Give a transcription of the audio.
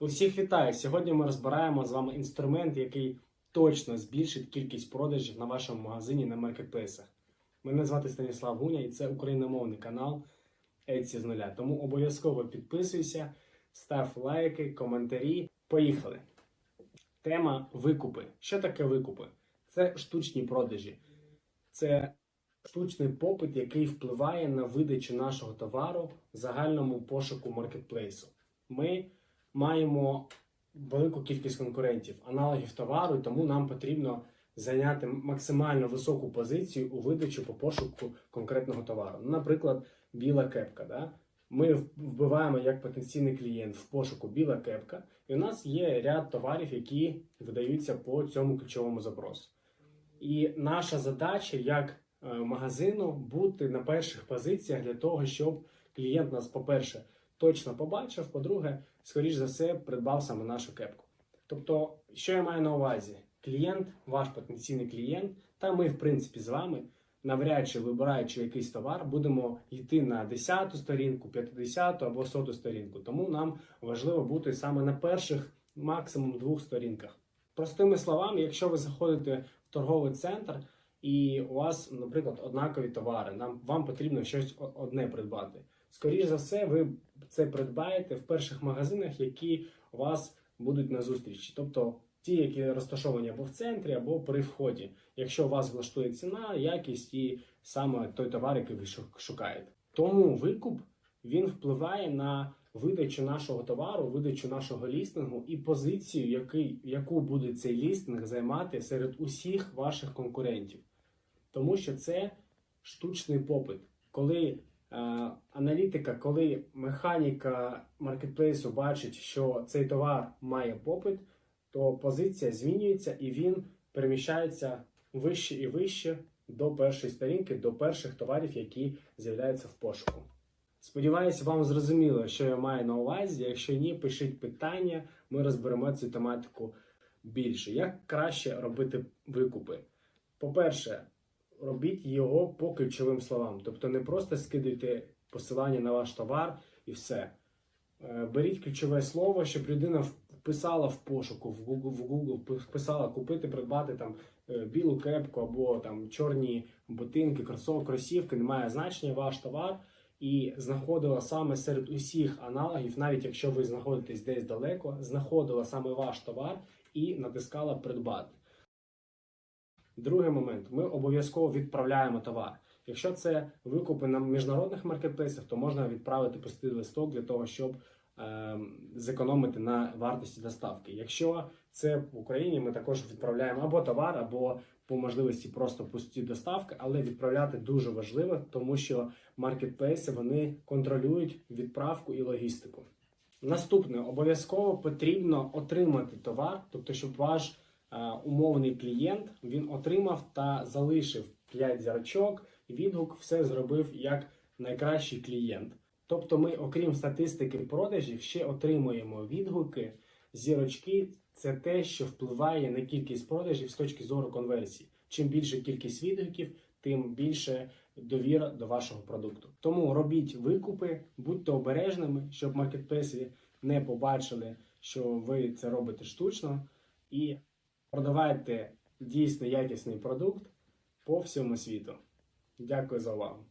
Усіх вітаю! Сьогодні ми розбираємо з вами інструмент, який точно збільшить кількість продажів на вашому магазині на маркетплейсах. Мене звати Станіслав Гуня і це україномовний канал Etsy з нуля. Тому обов'язково підписуйся, став лайки, коментарі. Поїхали! Тема викупи. Що таке викупи? Це штучні продажі. Це штучний попит, який впливає на видачу нашого товару в загальному пошуку маркетплейсу. Ми маємо велику кількість конкурентів, аналогів товару, тому нам потрібно зайняти максимально високу позицію у видачі по пошуку конкретного товару. Ну, Наприклад, біла кепка. Да? Ми вбиваємо як потенційний клієнт в пошуку біла кепка, і у нас є ряд товарів, які видаються по цьому ключовому запросу. І наша задача як е, магазину бути на перших позиціях для того, щоб клієнт нас, по-перше, точно побачив, по-друге, скоріш за все, придбав саме нашу кепку. Тобто, що я маю на увазі? Клієнт, ваш потенційний клієнт, та ми, в принципі, з вами, навряд чи вибираючи якийсь товар, будемо йти на 10-ту сторінку, 50 або 100 сторінку. Тому нам важливо бути саме на перших максимум двох сторінках. Простими словами, якщо ви заходите в торговий центр і у вас, наприклад, однакові товари, нам вам потрібно щось одне придбати. Скоріше за все, ви це придбаєте в перших магазинах, які у вас будуть на зустрічі. Тобто ті, які розташовані або в центрі, або при вході, якщо вас влаштує ціна, якість і саме той товар, який ви шукаєте. Тому викуп він впливає на видачу нашого товару, видачу нашого лістингу і позицію, який, яку буде цей лістинг займати серед усіх ваших конкурентів. Тому що це штучний попит. Коли аналітика, коли механіка маркетплейсу бачить, що цей товар має попит, то позиція змінюється і він переміщається вище і вище до першої сторінки, до перших товарів, які з'являються в пошуку. Сподіваюся, вам зрозуміло, що я маю на увазі. Якщо ні, пишіть питання, ми розберемо цю тематику більше. Як краще робити викупи? По-перше, робіть його по ключовим словам. Тобто не просто скидуйте посилання на ваш товар і все. Е, Беріть ключове слово, щоб людина вписала в пошуку в Google, в Google вписала купити, придбати там е, білу кепку або там чорні ботинки, кросов, кросівки, немає значення ваш товар. І знаходила саме серед усіх аналогів, навіть якщо ви знаходитесь десь далеко, знаходила саме ваш товар і натискала придбати. Другий момент: ми обов'язково відправляємо товар. Якщо це викупи на міжнародних маркетплейсах, то можна відправити пустий листок для того, щоб е, зекономити на вартості доставки. Якщо це в Україні, ми також відправляємо або товар, або по можливості просто пусті доставки, але відправляти дуже важливо, тому що маркетплейси вони контролюють відправку і логістику. Наступне обов'язково потрібно отримати товар, тобто, щоб ваш умовний клієнт він отримав та залишив 5 зірочок, відгук, все зробив як найкращий клієнт. Тобто, ми, окрім статистики продажів, ще отримуємо відгуки, зірочки. Це те, що впливає на кількість продажів з точки зору конверсії. Чим більше кількість відгуків, тим більше довіра до вашого продукту. Тому робіть викупи, будьте обережними, щоб маркетплейси не побачили, що ви це робите штучно, і продавайте дійсно якісний продукт по всьому світу. Дякую за увагу.